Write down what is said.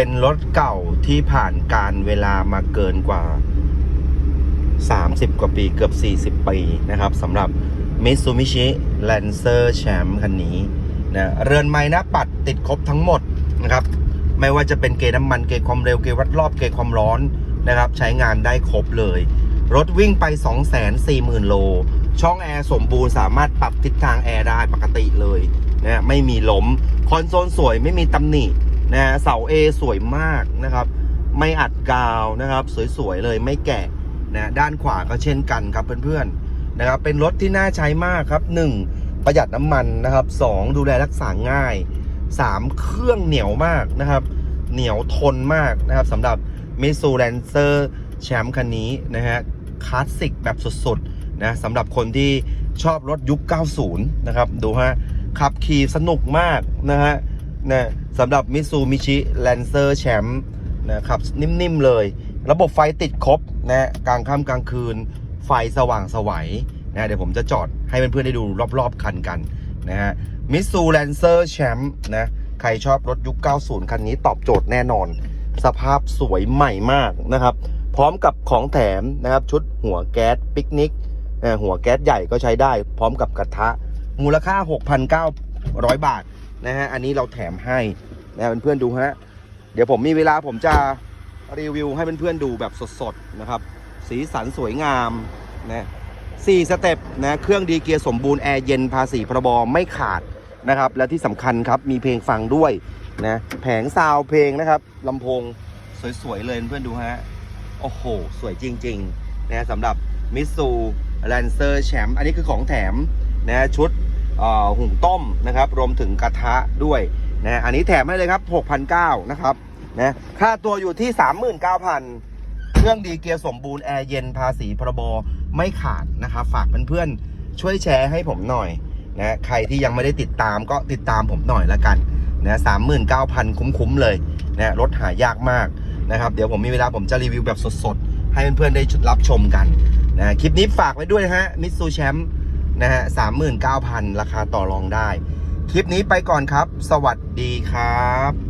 เป็นรถเก่าที่ผ่านการเวลามาเกินกว่า 30 กว่าปีเกือบ 40 ปีนะครับสำหรับ Mitsubishi Lancer Champ คันนี้นะเรือนไม้หน้าปัดติดครบทั้งหมดนะครับ ไม่ว่าจะเป็นเกจน้ำมันเกจความเร็วเกจวัดรอบเกจความร้อนนะครับ ใช้งานได้ครบเลย รถวิ่งไป 240,000 โล ช่องแอร์สมบูรณ์สามารถปรับทิศทางแอร์ได้ปกติเลยนะไม่มีหล้มคอนโซลสวยไม่มีตำหนิ นะเสา A สวยมากนะครับ ไม่อัดกาวนะครับ สวยๆเลยไม่แกะนะด้านขวาก็เช่นกันครับเพื่อนๆนะครับ เป็นรถที่น่าใช้มากครับ 1. ประหยัดน้ำมันนะครับ 2. ดูแลรักษาง่าย 3. เครื่องเหนียวมากนะครับ เหนียวทนมากนะครับสำหรับ m i t s u l a n c e r แชมป์คันนี้นะฮะคลาสสิกแบบสุดๆนะสำหรับคนที่ชอบรถยุค 90 นะครับ ดูฮะขับขี่สนุกมากนะฮะ นะสำหรับ Mitsubishi Lancer Champ นะครับนิ่มๆเลย ระบบไฟติดครบนะกลางค่ำกลางคืน ไฟสว่างสวัยนะเดี๋ยวผมจะจอดให้เพื่อนๆได้ดูรอบๆคันกันนะฮะ Mitsu Lancer Champ นะใครชอบรถยุค 90 คันนี้ตอบโจทย์แน่นอน สภาพสวยใหม่มากนะครับ พร้อมกับของแถมนะครับ ชุดหัวแก๊สปิกนิกหัวแก๊สใหญ่ก็ใช้ได้ พร้อมกับกระทะ มูลค่า 6,900 บาท นะฮะ อันนี้เราแถมให้นะเพื่อนๆดูฮะ เดี๋ยวผมมีเวลาผมจะรีวิวให้เพื่อนๆดูแบบสดๆนะครับ สีสันสวยงามนะสี่สเต็ปนะเครื่องดีเกียร์สมบูรณ์แอร์เย็นภาษีพรบไม่ขาดนะครับ และที่สำคัญครับมีเพลงฟังด้วยนะแผงซาวเพลงนะครับลำโพงสวยๆเลยเพื่อนๆดูฮะ โอ้โห สวยจริงๆนะสำหรับมิสูแลนเซอร์แชมป์อันนี้คือของแถมนะชุด หุงต้มนะครับ รวมถึงกระทะด้วยนะอันนี้แถมให้เลยครับ 6,900นะครับนะค่าตัวอยู่ที่ 39,000 เครื่องดีเกียร์สมบูรณ์ แอร์เย็นภาษีพรบไม่ขาดนะครับ ฝากเพื่อนๆ ช่วยแชร์ให้ผมหน่อยนะใครที่ยังไม่ได้ติดตามก็ติดตามผมหน่อยละกันนะ39,000คุ้มๆเลยนะรถหายากมากนะครับ เดี๋ยวผมมีเวลาผมจะรีวิวแบบสดๆ ให้เพื่อนๆได้รับชมกันนะคลิปนี้ฝากไว้ด้วยนะฮะมิตซูแชมป์ นะฮะสามหมื่นเก้าพันราคาต่อรองได้ คลิปนี้ไปก่อนครับ สวัสดีครับ